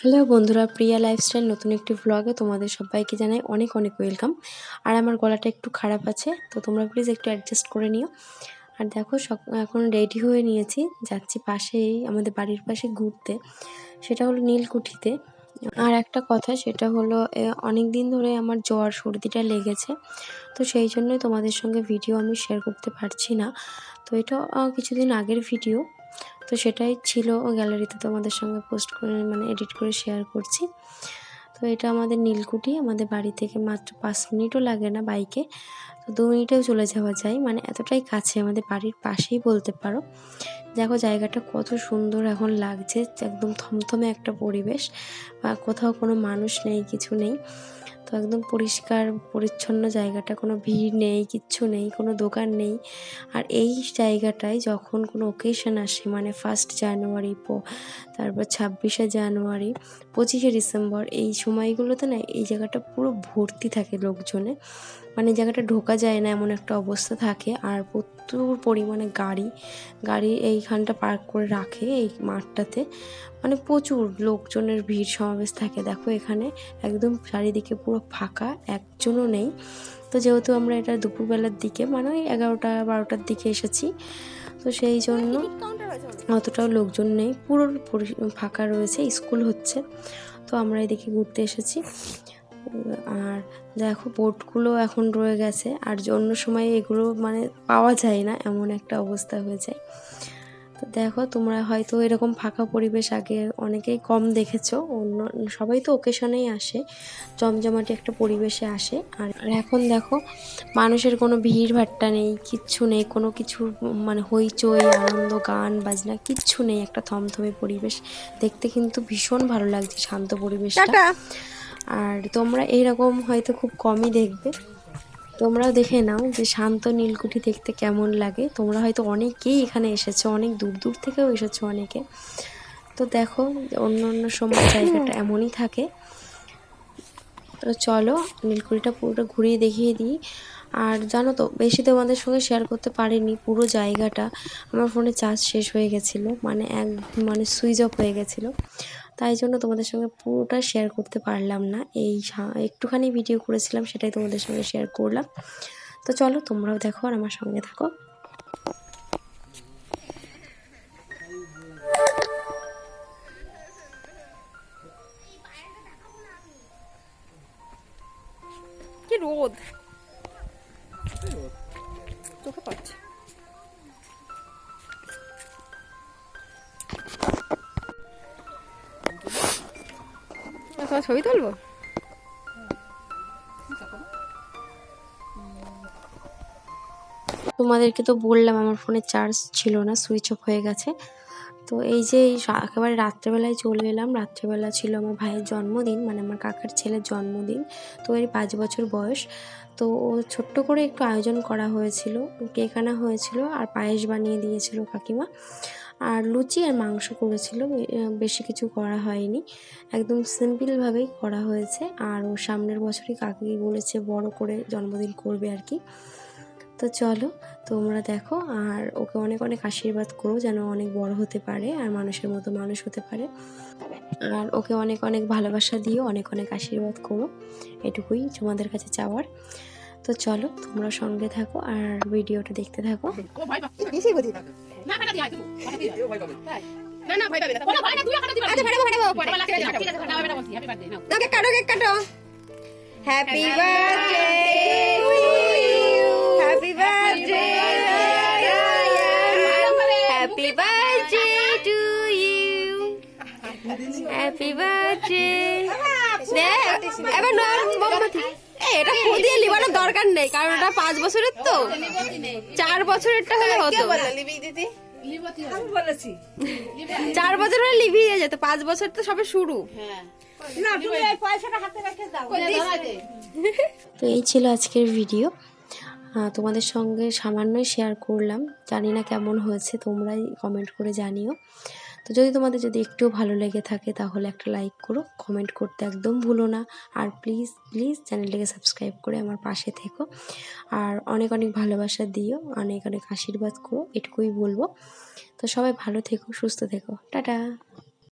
Hello বন্ধুরা, প্রিয়া lifestyle নতুন একটি ভ্লগে তোমাদের সবাইকে জানাই অনেক অনেক ওয়েলকাম আর আমার গলাটা একটু খারাপ আছে, তো তোমরা প্লিজ একটু অ্যাডজাস্ট করে নিও। আর দেখো এখন রেডি হয়ে নিয়েছি, যাচ্ছি পাশেই আমাদের বাড়ির পাশে ঘুরতে। সেটা হলো নীলকুঠিতে। আর একটা কথা, সেটা হলো অনেক দিন ধরে আমার জ্বর, সর্দিটা লেগেছে, তো সেই জন্যই তোমাদের সঙ্গে ভিডিও আমি শেয়ার করতে পারছি না। তো এটা কিছুদিন আগের ভিডিও তো সেটাই ছিল গ্যালারিতে তোমাদের সঙ্গে পোস্ট করে মানে এডিট করে শেয়ার করছি। তো এটা আমাদের নীলকুঠি, আমাদের বাড়ি থেকে মাত্র পাঁচ মিনিটও লাগে না বাইকে তো দু মিনিটেও চলে যাওয়া যায় মানে এতটাই কাছে আমাদের বাড়ির পাশেই বলতে পারো। দেখো জায়গাটা কত সুন্দর এখন লাগছে, একদম থমথমে একটা পরিবেশ, বা কোথাও কোনো মানুষ নেই, কিছু নেই। তো একদম পরিষ্কার, পরিচ্ছন্ন জায়গাটা, কোনো ভিড় নেই, কিচ্ছু নেই, কোনো দোকান নেই। আর এই জায়গাটায় যখন কোনো ওকেশন আসে মানে ফার্স্ট জানুয়ারি তারপর ছাব্বিশে জানুয়ারি পঁচিশে ডিসেম্বর এই সময়গুলোতে না, এই জায়গাটা পুরো ভর্তি থাকে লোকজনে। মানে জায়গাটা ঢোকা যায় না, এমন একটা অবস্থা থাকে। আর প্রচুর পরিমাণে গাড়ি গাড়ি এইখানটা পার্ক করে রাখে এই মাঠটাতে। মানে প্রচুর লোকজনের ভিড় সমাবেশ থাকে, দেখো এখানে। একদম চারিদিকে পুরো ফাঁকা, একজনও নেই। তো যেহেতু আমরা এটা দুপুরবেলার দিকে মানে ওই এগারোটা, বারোটার দিকে এসেছি। তো সেই জন্য অতটাও লোকজন নেই, পুরো ফাঁকা রয়েছে, স্কুল হচ্ছে। তো আমরা এদিকে ঘুরতে এসেছি। দেখো বোটগুলো এখন রয়ে গেছে। আর অন্য সময় এগুলো মানে পাওয়া যায় না, এমন একটা অবস্থা হয়ে যায়। তো দেখো, তোমরা হয়তো এরকম ফাঁকা পরিবেশ আগে অনেকেই কম দেখেছ, অন্য সবাই তো ওকেশনেই আসে, জমজমাটি একটা পরিবেশে আসে। আর আর এখন দেখো, মানুষের কোনো ভিড় ভাট্টা নেই, কিচ্ছু নেই, কোনো কিছু মানে হইচই, আনন্দ, গান, বাজনা, কিচ্ছু নেই, একটা থমথমে পরিবেশ। দেখতে কিন্তু ভীষণ ভালো লাগছে, শান্ত পরিবেশটা। আর তোমরা এইরকম হয়তো খুব কমই দেখবে। তোমরাও দেখে নাও যে শান্ত নীলকুঠি দেখতে কেমন লাগে। তোমরা হয়তো অনেকেই এখানে এসেছ, অনেক দূর দূর থেকেও এসেছ অনেকে। তো দেখো অন্য অন্য সময় জায়গাটা এমনই থাকে। তো চলো নীলকুঠিটা পুরোটা ঘুরিয়ে দেখিয়ে দিই। আর জানো তো, বেশি তোমাদের সঙ্গে শেয়ার করতে পারিনি পুরো জায়গাটা। আমার ফোনে চার্জ শেষ হয়ে গেছিল মানে এক মানে সুইচ অফ হয়ে গেছিল। তাই জন্য তোমাদের সঙ্গে পুরোটা শেয়ার করতে পারলাম না। এই একটুখানি ভিডিও করেছিলাম, সেটাই তোমাদের সঙ্গে শেয়ার করলাম। তো চলো, তোমরাও দেখো আর আমার সঙ্গে থাকো। কি ছবি তুলবো? তোমাদেরকে তো বললাম আমার ফোনে চার্জ ছিল না সুইচ অফ হয়ে গেছে। তো এই যে একেবারে রাত্রেবেলায় চলে এলাম। রাত্রেবেলা ছিল আমার ভাইয়ের জন্মদিন মানে আমার কাকার ছেলের জন্মদিন। তো এর পাঁচ বছর বয়স। তো ও ছোট্ট করে একটু আয়োজন করা হয়েছিল। কেক আনা হয়েছিল আর পায়েস বানিয়ে দিয়েছিল কাকিমা। আর লুচি আর মাংস করেছিল। বেশি কিছু করা হয়নি। একদম সিম্পলভাবেই করা হয়েছে। আর ও সামনের বছরই কাকি বলেছে বড় করে জন্মদিন করবে আর কি। তো চলো তোমরা দেখো আর ওকে অনেক অনেক আশীর্বাদ করো যেন অনেক বড় হতে পারে আর মানুষের মতো মানুষ হতে পারে। আর ওকে অনেক অনেক ভালোবাসা দিও অনেক অনেক আশীর্বাদ করো। এটুকুই তোমাদের কাছে চাওয়ার। তো চলো তোমরা সঙ্গে থাকো আর ভিডিওটা দেখতে থাকো। না না না না। তুই দিবি আচ্ছা ফাটাবো ফাটাবো ঠিক আছে না বলছি হ্যাপি বার্থডে নাও না। কাটো। কেক কাটো হ্যাপি বার্থডে হ্যাপি বার্থডে এবার নয় মোমবাতি। এ, এটা দিয়ে লিবানোর দরকার নেই কারণ এটা পাঁচ বছরের তো। চার বছরেরটা হলে হতো। চার বছর হলে লিভিয়ে যেত পাঁচ বছর তো সবে শুরু। হ্যাঁ। তো এই ছিল আজকের ভিডিও। তোমাদের সঙ্গে সামান্যই শেয়ার করলাম। জানি না কেমন হয়েছে তোমরাই কমেন্ট করে জানিও। তো যদি তোমাদের যদি একটুও ভালো লেগে থাকে, তাহলে একটা লাইক করো কমেন্ট করতে একদম ভুলো না। আর প্লিজ প্লিজ চ্যানেলটাকে সাবস্ক্রাইব করে আমার পাশে থেকো। আর অনেক অনেক ভালোবাসা দিও, অনেক অনেক আশীর্বাদ করো, এটুকুই বলব। তো সবাই ভালো থেকো, সুস্থ থেকো। টাটা!